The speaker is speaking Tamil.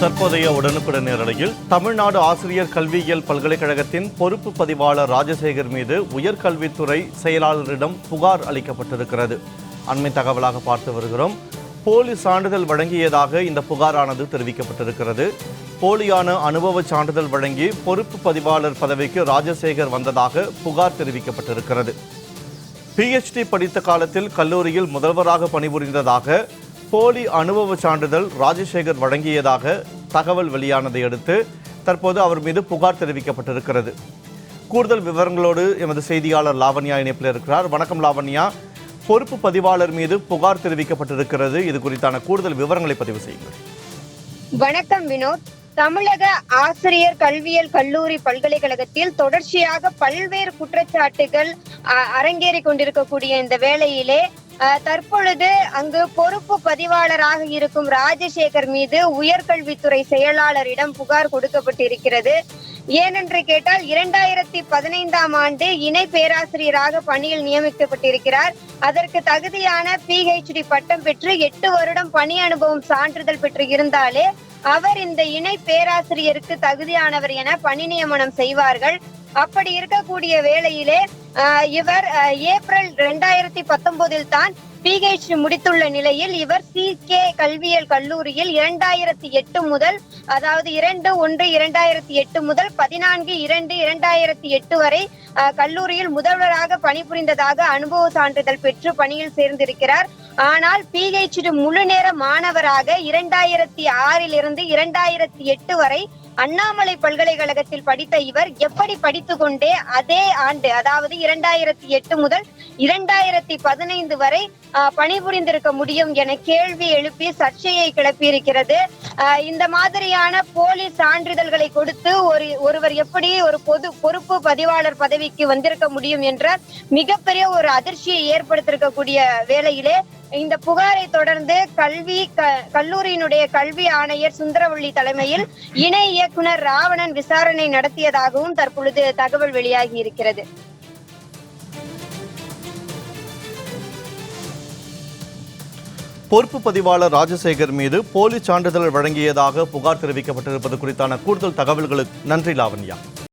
தற்போதைய உடனுக்குடன் நேரலையில் தமிழ்நாடு ஆசிரியர் கல்வியியல் பல்கலைக்கழகத்தின் பொறுப்பு பதிவாளர் ராஜசேகர் மீது உயர்கல்வித்துறை செயலாளரிடம் புகார் அளிக்கப்பட்டிருக்கிறது. அண்மை தகவலாக பார்த்து வருகிறோம். போலி சான்றிதழ் வழங்கியதாக இந்த புகாரானது தெரிவிக்கப்பட்டிருக்கிறது. போலியான அனுபவ சான்றிதழ் வழங்கி பொறுப்பு பதிவாளர் பதவிக்கு ராஜசேகர் வந்ததாக புகார் தெரிவிக்கப்பட்டிருக்கிறது. பிஹெச்டி படித்த காலத்தில் கல்லூரியில் முதல்வராக பணிபுரிந்ததாக போலி அனுபவ சான்றிதழ் ராஜசேகர் வழங்கியதாக தகவல் வெளியானதை அடுத்து தற்போது அவர் மீது புகார் தெரிவிக்கப்பட்டிருக்கிறது. கூடுதல் விவரங்களோடு எமது செய்தியாளர் லாவண்யா இணைப்பில் இருக்கிறார். வணக்கம் லாவண்யா. பொறுப்பு பதிவாளர் மீது புகார் தெரிவிக்கப்பட்டிருக்கிறது. இது குறித்தான கூடுதல் விவரங்களை பதிவு செய்யுங்கள். வணக்கம் வினோத். தமிழக ஆசிரியர் கல்வியியல் கல்லூரி பல்கலைக்கழகத்தில் தொடர்ச்சியாக பல்வேறு குற்றச்சாட்டுகள் அ- கொண்டிருக்கக்கூடிய இந்த வேளையிலே தற்பொழுது அங்கு பொறுப்பு பதிவாளராக இருக்கும் ராஜசேகர் மீது உயர்கல்வித்துறை செயலாளரிடம் புகார் கொடுக்கப்பட்டிருக்கிறது. ஏனென்று கேட்டால் இரண்டாயிரத்தி பதினைந்தாம் ஆண்டு இணை பேராசிரியராக பணியில் நியமிக்கப்பட்டிருக்கிறார். அதற்கு தகுதியான பிஹெச்டி பட்டம் பெற்று எட்டு வருடம் பணி அனுபவம் சான்றிதழ் பெற்று இருந்தாலே அவர் இந்த இணை பேராசிரியருக்கு தகுதியானவர் என பணி நியமனம் செய்வார்கள். அப்படி இருக்கக்கூடிய வேளையிலே இவர் ஏப்ரல் ரெண்டாயிரத்தி பத்தொன்பதில் தான் பிஹெச்டி முடித்துள்ள நிலையில் இவர் சி கே கல்வியியல் கல்லூரியில் இரண்டாயிரத்தி எட்டு முதல் அதாவது இரண்டு ஒன்று இரண்டாயிரத்தி எட்டு முதல் பதினான்கு இரண்டு இரண்டாயிரத்தி எட்டு வரை கல்லூரியில் முதல்வராக பணிபுரிந்ததாக அனுபவ சான்றிதழ் பெற்று பணியில் சேர்ந்திருக்கிறார். ஆனால் பிஹெச்டி முழு நேர மாணவராக இரண்டாயிரத்தி ஆறில் இருந்து இரண்டாயிரத்தி எட்டு வரை அண்ணாமலை பல்கலைக்கழகத்தில் படித்த இவர் எப்படி படித்து கொண்டே அதே ஆண்டு அதாவது இரண்டாயிரத்தி எட்டு முதல் இரண்டாயிரத்தி பதினைந்து வரை பணிபுரிந்திருக்க முடியும் என கேள்வி எழுப்பி சர்ச்சையை கிளப்பியிருக்கிறது. இந்த மாதிரியான போலி சான்றிதழ்களை கொடுத்து ஒரு ஒருவர் எப்படி ஒரு பொது பொறுப்பு பதிவாளர் பதவிக்கு வந்திருக்க முடியும் என்ற மிகப்பெரிய ஒரு அதிர்ச்சியை ஏற்படுத்தியிருக்கக்கூடிய வேளையிலே இந்த புகாரை தொடர்ந்து கல்வி கல்லூரியினுடைய கல்வி ஆணையர் சுந்தரவள்ளி தலைமையில் இணை இயக்குனர் ராவணன் விசாரணை நடத்தியதாகவும் தற்பொழுது தகவல் வெளியாகி இருக்கிறது. பொறுப்பு பதிவாளர் ராஜசேகர் மீது போலி சான்றிதழ் வழங்கியதாக புகார் தெரிவிக்கப்பட்டிருப்பது குறித்தான கூடுதல் தகவல்களுக்கு நன்றி லாவண்யா.